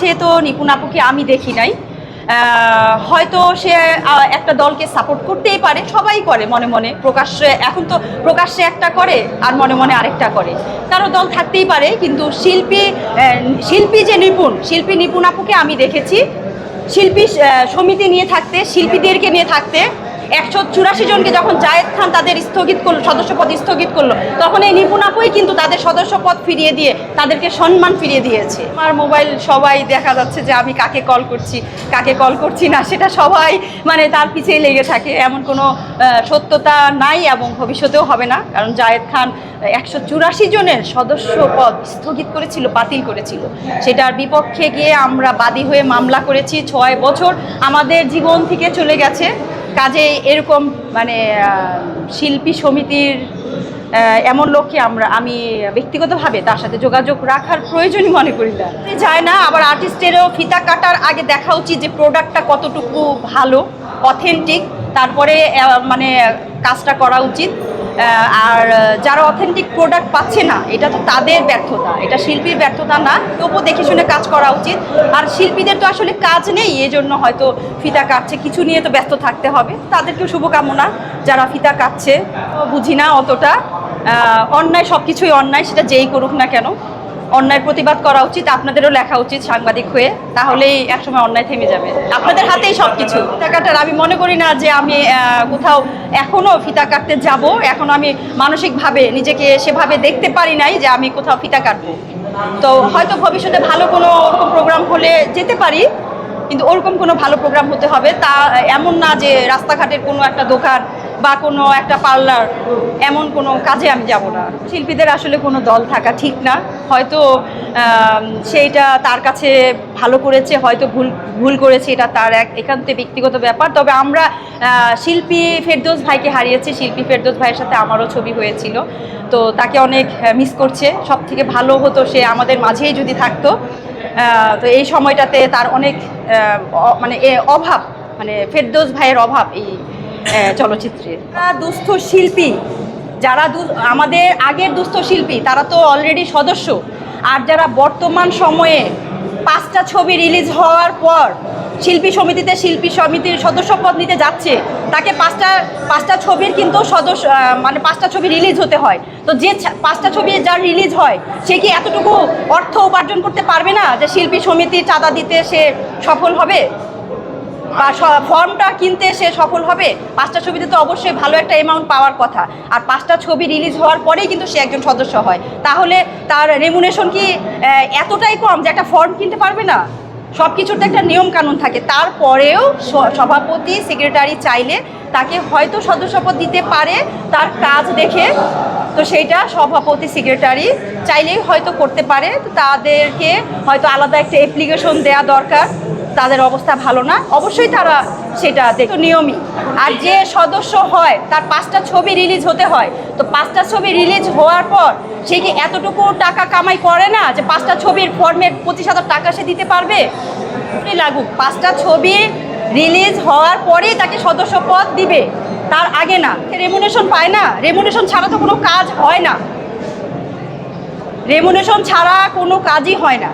মাঠে তো নিপুণ আপুকে আমি দেখি নাই। হয়তো সে একটা দলকে সাপোর্ট করতেই পারে, সবাই করে মনে মনে। প্রকাশ্যে, এখন তো প্রকাশ্যে একটা করে আর মনে মনে আরেকটা করে। কারও দল থাকতেই পারে, কিন্তু শিল্পী শিল্পী যে নিপুণ, শিল্পী নিপুণ আপুকে আমি দেখেছি। শিল্পী সমিতি নিয়ে থাকতে, শিল্পীদেরকে নিয়ে থাকতে একশো চুরাশি জনকে যখন জায়েদ খান তাদের স্থগিত করল, সদস্যপদ স্থগিত করল, তখন এই নিপুণ আপুই কিন্তু তাদের সদস্যপদ ফিরিয়ে দিয়ে তাদেরকে সম্মান ফিরিয়ে দিয়েছে। আমার মোবাইল সবাই দেখা যাচ্ছে যে আমি কাকে কল করছি, কাকে কল করছি না, সেটা সবাই মানে তার পিছিয়ে লেগে থাকে। এমন কোনো সত্যতা নাই এবং ভবিষ্যতেও হবে না, কারণ জায়েদ খান একশো চুরাশি জনের সদস্য পদ স্থগিত করেছিল, বাতিল করেছিল। সেটার বিপক্ষে গিয়ে আমরা বাদী হয়ে মামলা করেছি। ছয় বছর আমাদের জীবন থেকে চলে গেছে। কাজে এরকম মানে শিল্পী সমিতির এমন লোককে আমরা, আমি ব্যক্তিগতভাবে তার সাথে যোগাযোগ রাখার প্রয়োজনই মনে করি না। যায় না, আবার আর্টিস্টেরও ফিতা কাটার আগে দেখা উচিত যে প্রোডাক্টটা কতটুকু ভালো অথেন্টিক তারপরে মানে কাজটা করা উচিত। আর যারা অথেন্টিক প্রোডাক্ট পাচ্ছে না, এটা তো তাদের ব্যর্থতা। এটা শিল্পীর ব্যর্থতা না তবুও দেখে শুনে কাজ করা উচিত। আর শিল্পীদের তো আসলে কাজ নেই এই জন্য হয়তো ফিতা কাটছে। কিছু নিয়ে তো ব্যস্ত থাকতে হবে। তাদেরকেও শুভকামনা, যারা ফিতা কাটছে, বুঝি না অতটা। অন্যায় সব কিছুই অন্যায়, সেটা যেই করুক না কেন। অন্যায়ের প্রতিবাদ করা উচিত, আপনাদেরও লেখা উচিত সাংবাদিক হয়ে, তাহলেই একসময় অন্যায় থেমে যাবে। আপনাদের হাতেই সব কিছু ফিতা কাটার, আমি মনে করি না যে আমি কোথাও এখনও ফিতা কাটতে যাব। এখন আমি মানসিকভাবে নিজেকে সেভাবে দেখতে পারি নাই যে আমি কোথাও ফিতা কাটবো। তো হয়তো ভবিষ্যতে ভালো কোনো ওরকম প্রোগ্রাম হলে যেতে পারি, কিন্তু ওরকম কোনো ভালো প্রোগ্রাম হতে হবে। তা এমন না যে রাস্তাঘাটের কোনো একটা দোকান বা কোনো একটা পার্লার, এমন কোনো কাজে আমি যাব না। শিল্পীদের আসলে কোনো দল থাকা ঠিক না। হয়তো সেইটা তার কাছে ভালো করেছে, হয়তো ভুল ভুল করেছে, এটা তার এক, একান্ত ব্যক্তিগত ব্যাপার। তবে আমরা শিল্পী ফেরদোস ভাইকে হারিয়েছি। শিল্পী ফেরদোস ভাইয়ের সাথে আমারও ছবি হয়েছিল। তো তাকে অনেক মিস করছে। সব থেকে ভালো হতো সে আমাদের মাঝেই যদি থাকতো। তো এই সময়টাতে তার অনেক মানে অভাব মানে ফেরদোস ভাইয়ের অভাব এই চলচ্চিত্রে দুস্থ শিল্পী, যারা আমাদের আগের দুস্থ শিল্পী, তারা তো অলরেডি সদস্য। আর যারা বর্তমান সময়ে পাঁচটা ছবি রিলিজ হওয়ার পর শিল্পী সমিতিতে শিল্পী সমিতির সদস্যপদ নিতে যাচ্ছে, তাকে পাঁচটা পাঁচটা ছবির কিন্তু সদস্য মানে পাঁচটা ছবি রিলিজ হতে হয়। তো যে পাঁচটা ছবি যার রিলিজ হয়, সে কি এতটুকু অর্থ উপার্জন করতে পারবে না যে শিল্পী সমিতি চাঁদা দিতে সে সফল হবে? বা ফর্মটা কিনতে সে সফল হবে, পাঁচটা ছবিতে তো অবশ্যই ভালো একটা অ্যামাউন্ট পাওয়ার কথা। আর পাঁচটা ছবি রিলিজ হওয়ার পরেই কিন্তু সে একজন সদস্য হয়। তাহলে তার রেমুনেশন কি এতটাই কম যে একটা ফর্ম কিনতে পারবে না? সব কিছুর তো একটা নিয়ম কানুন থাকে। তারপরেও সভাপতি সেক্রেটারি চাইলে তাকে হয়তো সদস্যপদ দিতে পারে, তার কাজ দেখে। তো সেইটা সভাপতি সেক্রেটারি চাইলেই হয়তো করতে পারে। তো তাদেরকে হয়তো আলাদা একটা অ্যাপ্লিকেশন দেওয়া দরকার। তাদের অবস্থা ভালো না, অবশ্যই তারা সেটা দেখতো নিয়মই। আর যে সদস্য হয়, তার পাঁচটা ছবি রিলিজ হতে হয়। তো পাঁচটা ছবি রিলিজ হওয়ার পর, সে কি এতটুকু টাকা কামাই করে না যে পাঁচটা ছবির ফর্মের পঁচিশ হাজার টাকা সে দিতে পারবে? লাগুক, পাঁচটা ছবি রিলিজ হওয়ার পরেই তাকে সদস্য পদ দিবে। তার আগে না রেমুনেশন পায় না। রেমুনেশন ছাড়া তো কোনো কাজ হয় না। রেমুনেশন ছাড়া কোনো কাজই হয় না।